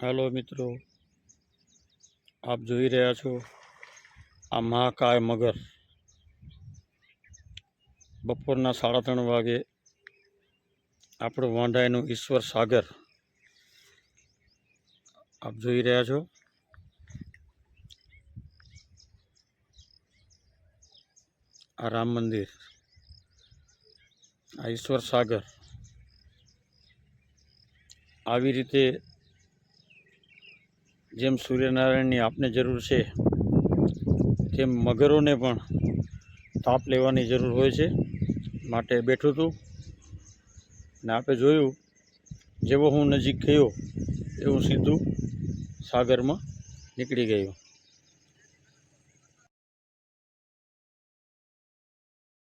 Hello મિત્રો, આપ જોઈ રહ્યા છો આ મહાકાય મગર. બપોરના સાડા ત્રણ વાગે આપણું વાંઢાઈનું ઈશ્વર સાગર. આપ જોઈ રહ્યા છો? આ રામ મંદિર, આ ઈશ્વર સાગર. આવી રીતે જેમ સૂર્યનારાયણની આપને જરૂર છે, તેમ મગરોને પણ તાપ લેવાની જરૂર હોય છે. માટે બેઠું હતું ને આપણે જોયું, જેવો હું નજીક ગયો, એવું સીધું સાગરમાં નીકળી ગયું.